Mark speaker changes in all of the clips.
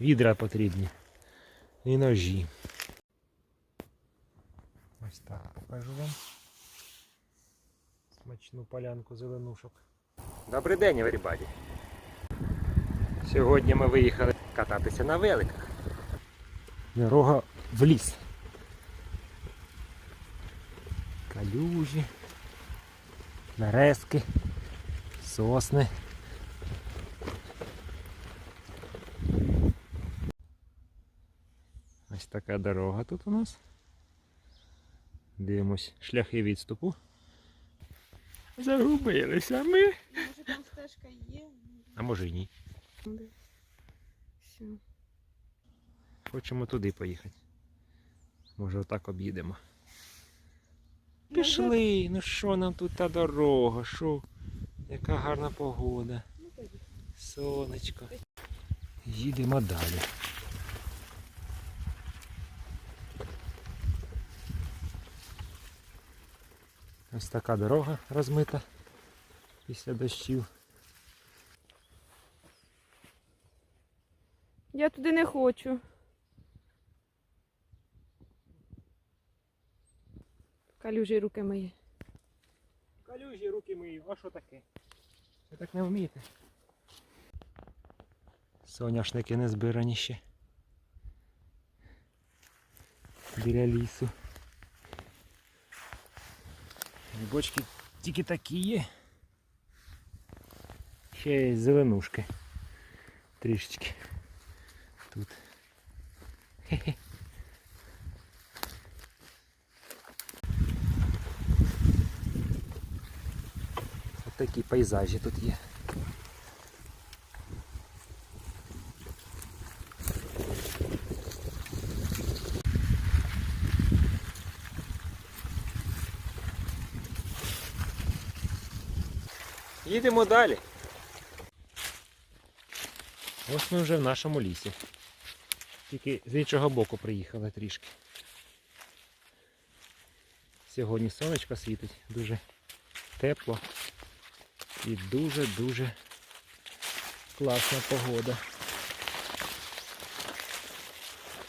Speaker 1: Відра потрібні. І ножі. Ось так покажу вам. Смачну полянку зеленушок. Добрий день, everybody. Сьогодні ми виїхали кататися на великах. Дорога в ліс. Калюжі, березки, сосни. Така дорога тут у нас. Дивимось шляхи відступу. Загубилися ми.
Speaker 2: Може там стежка є?
Speaker 1: А може й ні.
Speaker 2: Все.
Speaker 1: Хочемо туди поїхати. Може отак об'їдемо. Пішли, ну що нам тут та дорога, що? Яка гарна погода.
Speaker 2: Ну.
Speaker 1: Сонечко. Їдемо далі. Ось така дорога розмита після дощів.
Speaker 2: Я туди не хочу. Калюжі руки мої.
Speaker 1: Калюжі руки мої, а що таке? Ви так не вмієте? Соняшники не збирані ще. Біля лісу. Бочки тільки такі є. Ще є зеленушки. Трішечки. Тут. Хе-хе. Ось такі пейзажі тут є. Їдемо далі. Ось ми вже в нашому лісі. Тільки з іншого боку приїхали трішки. Сьогодні сонечко світить, дуже тепло і дуже-дуже класна погода.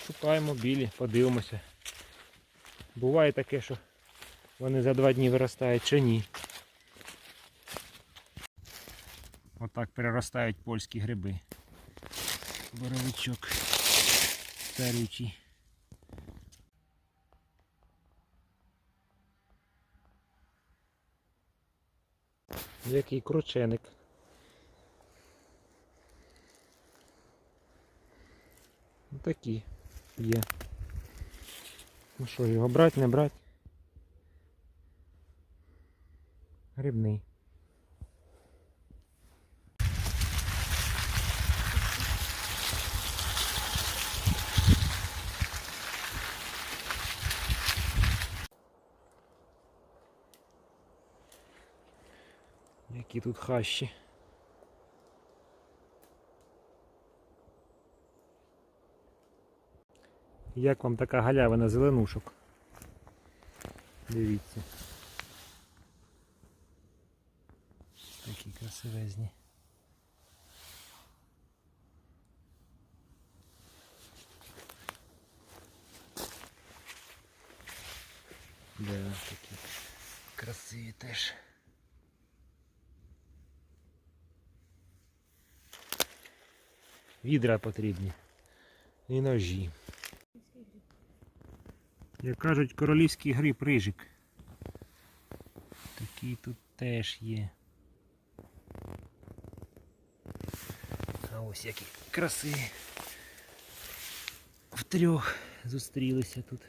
Speaker 1: Шукаємо білі, подивимося. Буває таке, що вони за два дні виростають чи ні. Отак переростають польські гриби. Боровичок старючий. Який крученик. Ну, Такі є. Ну що, його брати, не брати? Грибний. Які тут хащі. Як вам така галявина зеленушок? Дивіться. Такі красивезні. Да, такі красиві теж. Відра потрібні. І ножі. Як кажуть, королівський гриб рижик. Такий тут теж є. А ось які краси. Втрьох зустрілися тут.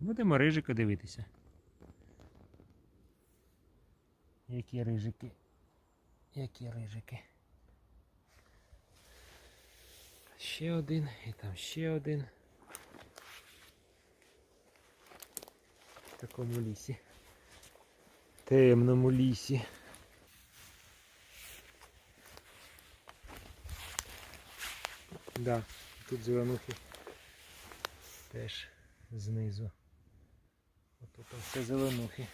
Speaker 1: Будемо рижика дивитися. Які рижики. Які рижики. Ще один і там ще один. В такому лісі. Темному лісі. Да, тут зеленухи теж знизу. Тут все зеленухи.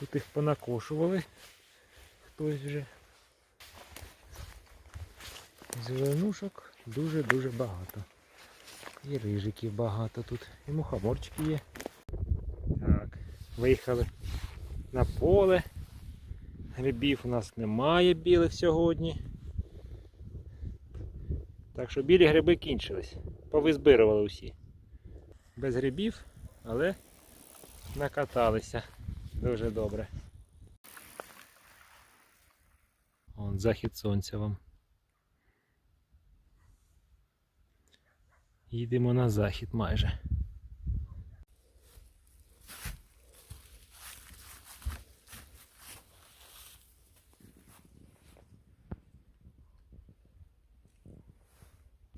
Speaker 1: Тут їх понакошували хтось вже. Зеленушок дуже-дуже багато. І рижиків багато тут. І мухоморчики є. Так, виїхали на поле. Грибів у нас немає білих сьогодні. Так що білі гриби кінчились. Повизбирували усі. Без грибів, але накаталися дуже добре. Вон захід сонця вам. Їдемо на захід майже.